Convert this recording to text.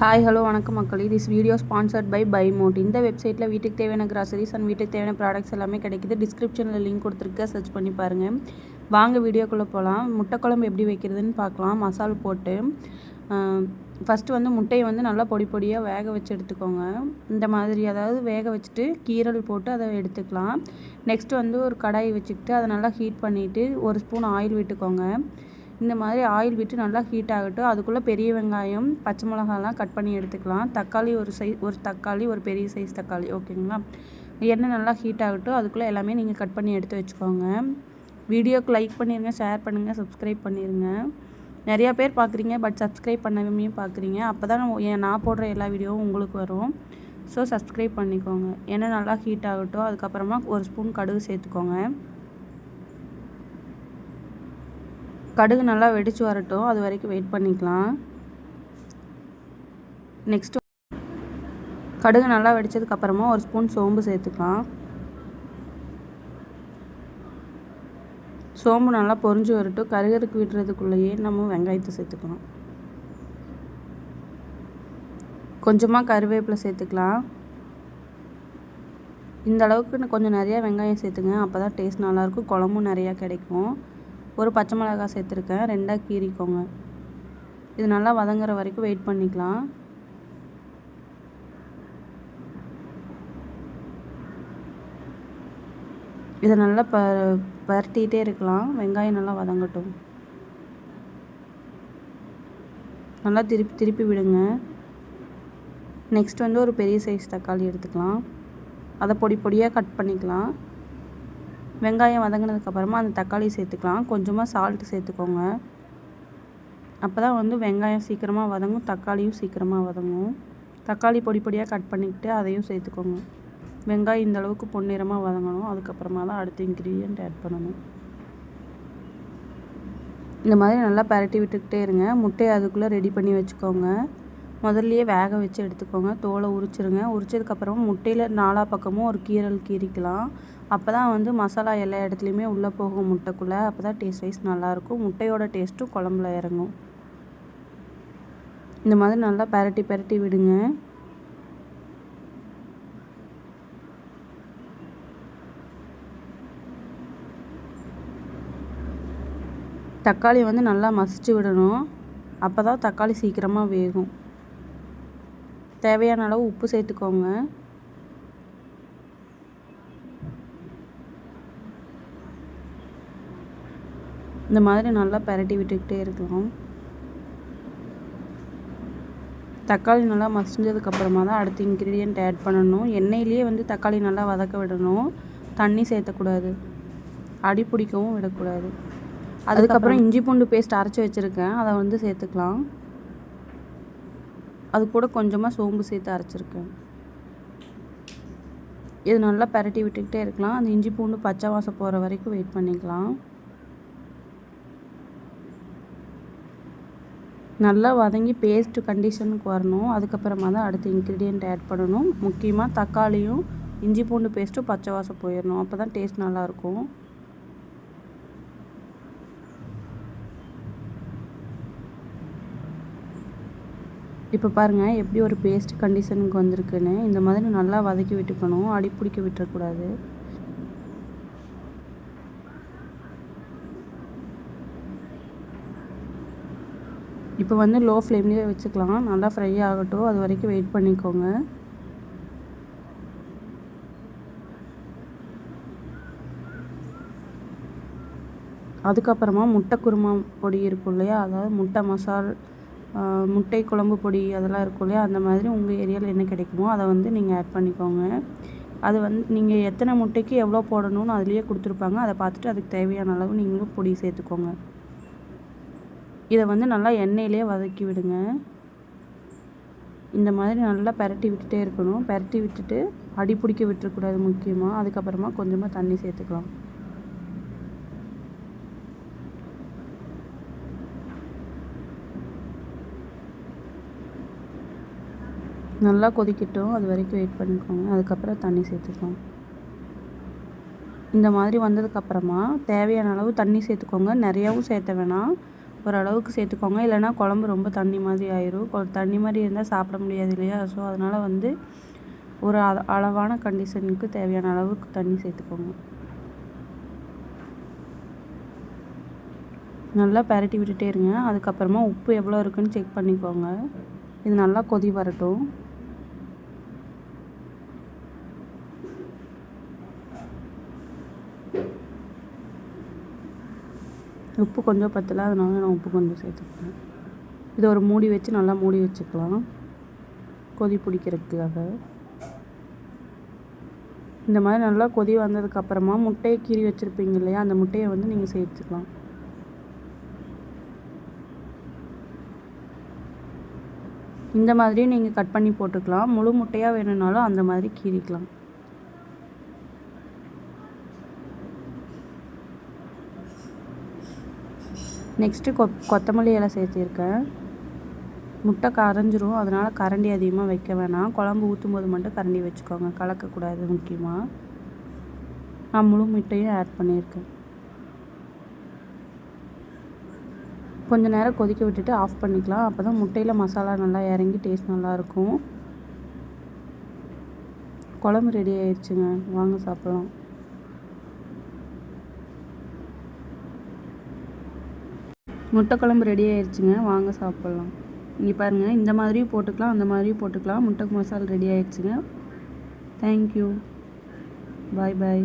Hi hello வணக்கம் மக்கள். This video sponsored by by mod இந்த வெப்சைட்டில் வீட்டுக்கு தேவையான கிராசரிஸ் அண்ட் வீட்டுக்கு தேவையான ப்ராடக்ட்ஸ் எல்லாமே கிடைக்குது. டிஸ்கிரிப்ஷனில் லிங்க் கொடுத்துருக்க. சர்ச் பண்ணி பாருங்கள் வாங்க வீடியோக்குள்ளே போகலாம் முட்டை குழம்பு எப்படி வைக்கிறதுன்னு பார்க்கலாம். மசால் போட்டு ஃபஸ்ட்டு வந்து முட்டையை வந்து நல்லா பொடி பொடியாக வேக வச்சு எடுத்துக்கோங்க. இந்த மாதிரி அதாவது வேக வச்சுட்டு கீரல் போட்டு அதை எடுத்துக்கலாம். நெக்ஸ்ட்டு வந்து ஒரு கடாய் வச்சுக்கிட்டு அதை நல்லா ஹீட் பண்ணிவிட்டு ஒரு ஸ்பூன் ஆயில் விட்டுக்கோங்க. இந்த மாதிரி ஆயில் விட்டு நல்லா ஹீட் ஆகட்டும். அதுக்குள்ளே பெரிய வெங்காயம் பச்சை மிளகாலாம் கட் பண்ணி எடுத்துக்கலாம். தக்காளி ஒரு சைஸ் ஒரு தக்காளி ஒரு பெரிய சைஸ் தக்காளி ஓகேங்களா எண்ணெய் நல்லா ஹீட் ஆகட்டும். அதுக்குள்ளே எல்லாமே நீங்கள் கட் பண்ணி எடுத்து வச்சுக்கோங்க. வீடியோக்கு லைக் பண்ணிடுங்க ஷேர் பண்ணுங்கள் சப்ஸ்கிரைப் பண்ணிடுங்க நிறையா பேர் பார்க்குறீங்க பட் சப்ஸ்கிரைப் பண்ணவே பார்க்குறீங்க அப்போ தான் நான் போடுற எல்லா வீடியோவும் உங்களுக்கு வரும். ஸோ சப்ஸ்கிரைப் பண்ணிக்கோங்க. எண்ணெய் நல்லா ஹீட் ஆகட்டும். அதுக்கப்புறமா ஒரு ஸ்பூன் கடுகு சேர்த்துக்கோங்க. கடுகு நல்லா வெடித்து வரட்டும். அது வரைக்கும் வெயிட் பண்ணிக்கலாம். நெக்ஸ்ட்டு கடுகு நல்லா வெடித்ததுக்கப்புறமா ஒரு ஸ்பூன் சோம்பு சேர்த்துக்கலாம். சோம்பு நல்லா பொறிஞ்சு வரட்டும். கருகருக்கு விடுறதுக்குள்ளேயே நம்ம வெங்காயத்தை சேர்த்துக்கலாம். கொஞ்சமாக கருவேப்பிலை சேர்த்துக்கலாம். இந்த அளவுக்கு கொஞ்சம் நிறையா வெங்காயம் சேர்த்துங்க. அப்போ தான் டேஸ்ட் நல்லாயிருக்கும் குழம்பும் நிறையா கிடைக்கும். ஒரு பச்சை மிளகாய் சேர்த்துருக்கேன் ரெண்டாக கீறிக்கோங்க. இது நல்லா வதங்குற வரைக்கும் வெயிட் பண்ணிக்கலாம். இதை நல்லா ப பரட்டிகிட்டே இருக்கலாம். வெங்காயம் நல்லா வதங்கட்டும். நல்லா திருப்பி திருப்பி விடுங்க. நெக்ஸ்ட் வந்து ஒரு பெரிய சைஸ் தக்காளி எடுத்துக்கலாம். அதை பொடி பொடியாக கட் பண்ணிக்கலாம். வெங்காயம் வதங்கினதுக்கப்புறமா அந்த தக்காளி சேர்த்துக்கலாம். கொஞ்சமாக சால்ட்டு சேர்த்துக்கோங்க. அப்போ தான் வந்து வெங்காயம் சீக்கிரமாக வதங்கும் தக்காளியும் சீக்கிரமாக வதங்கும். தக்காளி பொடி பொடியாக கட் பண்ணிக்கிட்டு அதையும் சேர்த்துக்கோங்க. வெங்காயம் இந்த அளவுக்கு பொன்னிறமாக வதங்கணும். அதுக்கப்புறமா தான் அடுத்த இன்க்ரீடியண்ட் ஆட் பண்ணணும். இந்த மாதிரி நல்லா பரட்டி விட்டுக்கிட்டே இருங்க. முட்டையை அதுக்குள்ளே ரெடி பண்ணி வச்சுக்கோங்க. முதல்லையே வேக வச்சு எடுத்துக்கோங்க. தோலை உரிச்சிருங்க. உரிச்சதுக்கப்புறமா முட்டையில் நாலா பக்கமும் ஒரு கீரல் கீறிக்கலாம். அப்போ தான் வந்து மசாலா எல்லா இடத்துலையுமே உள்ளே போகும் முட்டைக்குள்ளே. அப்போ தான் டேஸ்ட் வைஸ் நல்லாயிருக்கும். முட்டையோட டேஸ்ட்டும் குழம்புல இறங்கும். இந்த மாதிரி நல்லா பரட்டி பரட்டி விடுங்க. தக்காளி வந்து நல்லா மசிச்சு விடணும். அப்போ தான் தக்காளி சீக்கிரமாக வேகும். தேவையான அளவு உப்பு சேர்த்துக்கோங்க. இந்த மாதிரி நல்லா பரட்டி விட்டுக்கிட்டே இருக்கலாம். தக்காளி நல்லா மசிஞ்சதுக்கப்புறமா தான் அடுத்த இன்க்ரீடியண்ட் ஆட் பண்ணணும். எண்ணெயிலேயே வந்து தக்காளி நல்லா வதக்க விடணும். தண்ணி சேர்த்தக்கூடாது. அடி பிடிக்கவும் விடக்கூடாது. அதுக்கப்புறம் இஞ்சி பூண்டு பேஸ்ட் அரைச்சி வச்சுருக்கேன். அதை வந்து சேர்த்துக்கலாம். அது கூட கொஞ்சமாக சோம்பு சேர்த்து அரைச்சிருக்கேன். இது நல்லா பரட்டி விட்டுக்கிட்டே இருக்கலாம். அந்த இஞ்சி பூண்டு பச்சை வாசம் போகிற வரைக்கும் வெயிட் பண்ணிக்கலாம். நல்லா வதங்கி பேஸ்ட்டு கண்டிஷனுக்கு வரணும். அதுக்கப்புறமா தான் அடுத்த இன்க்ரீடியண்ட் ஆட் பண்ணணும். முக்கியமாக தக்காளியும் இஞ்சி பூண்டு பேஸ்ட்டும் பச்சை வாசம் போயிடணும் அப்போ தான் டேஸ்ட் நல்லாயிருக்கும் இப்போ பாருங்கள் எப்படி ஒரு பேஸ்ட் கண்டிஷனுக்கு வந்திருக்குன்னு. இந்த மாதிரி நல்லா வதக்கி விட்டுக்கணும். அடி பிடிக்க விட்டுறக்கூடாது. இப்போ வந்து லோ ஃப்ளேம்லேயே வச்சுக்கலாம். நல்லா ஃப்ரை ஆகட்டும். அது வரைக்கும் வெயிட் பண்ணிக்கோங்க. அதுக்கப்புறமா முட்டை குருமா பொடி இருக்கும் இல்லையா? அதாவது முட்டை மசால் முட்டை குழம்பு பொடி அதெல்லாம் இருக்கும் இல்லையா? அந்த மாதிரி உங்கள் ஏரியாவில் என்ன கிடைக்குமோ அதை வந்து நீங்கள் ஆட் பண்ணிக்கோங்க. அது வந்து நீங்கள் எத்தனை முட்டைக்கு எவ்வளோ போடணும்னு அதுலேயே கொடுத்துருப்பாங்க. அதை பார்த்துட்டு அதுக்கு தேவையான அளவு நீங்களும் பொடி சேர்த்துக்கோங்க. இதை வந்து நல்லா எண்ணெயிலே வதக்கி விடுங்க. இந்த மாதிரி நல்லா பரட்டி விட்டுட்டே இருக்கணும். பரட்டி விட்டுட்டு அடி பிடிக்க விட்டுறக்கூடாது முக்கியமாக அதுக்கப்புறமா கொஞ்சமாக தண்ணி சேர்த்துக்கலாம். நல்லா கொதிக்கட்டும். அது வரைக்கும் வெயிட் பண்ணிக்கோங்க. அதுக்கப்புறம் தண்ணி சேர்த்துக்கோங்க இந்த மாதிரி வந்ததுக்கப்புறமா தேவையான அளவு தண்ணி சேர்த்துக்கோங்க. நிறையாவும் சேர்த்த வேணாம். ஓரளவுக்கு சேர்த்துக்கோங்க. இல்லைனா குழம்பு ரொம்ப தண்ணி மாதிரி ஆயிரும். தண்ணி மாதிரி இருந்தால் சாப்பிட முடியாது இல்லையா? ஸோ அதனால் வந்து ஒரு அளவான கண்டிஷனுக்கு தேவையான அளவுக்கு தண்ணி சேர்த்துக்கோங்க. நல்லா பரட்டி விட்டுட்டே இருங்க. அதுக்கப்புறமா உப்பு எவ்வளோ இருக்குன்னு செக் பண்ணிக்கோங்க. இது நல்லா கொதி வரட்டும். உப்பு கொஞ்சம் பத்தலை அதனால நான் உப்பு கொஞ்சம் சேர்த்துக்கிறேன் இதை ஒரு மூடி வச்சு நல்லா மூடி வச்சுக்கலாம். கொதி பிடிக்கிறதுக்காக. இந்த மாதிரி நல்லா கொதி வந்ததுக்கப்புறமா முட்டையை கீறி வச்சுருப்பீங்க இல்லையா அந்த முட்டையை வந்து நீங்கள் சேர்த்துக்கலாம். இந்த மாதிரி நீங்கள் கட் பண்ணி போட்டுக்கலாம். முழு முட்டையாக வேணும்னாலும் அந்த மாதிரி கீறிக்கலாம். நெக்ஸ்ட்டு கொ கொத்தமல்லி இலை சேர்த்திருக்கேன். முட்டை கரைஞ்சிரும். அதனால் கரண்டி அதிகமாக வைக்க வேணாம். குழம்பு ஊற்றும் போது மட்டும் கரண்டி வச்சுக்கோங்க. கலக்கக்கூடாது முக்கியமாக நான் முழு முட்டையும் ஆட் பண்ணியிருக்கேன். கொஞ்ச நேரம் கொதிக்க விட்டுட்டு ஆஃப் பண்ணிக்கலாம். அப்போ தான் முட்டையில் மசாலா நல்லா இறங்கி டேஸ்ட் நல்லாயிருக்கும். குழம்பு ரெடி ஆயிடுச்சுங்க வாங்க சாப்பிட்லாம். முட்டை குழம்பு ரெடி ஆயிடுச்சுங்க வாங்க சாப்பிட்லாம். இங்கே பாருங்கள் இந்த மாதிரியும் போட்டுக்கலாம் அந்த மாதிரியும் போட்டுக்கலாம். முட்டை மசாலா ரெடி ஆயிடுச்சுங்க தேங்க்யூ பாய் பாய்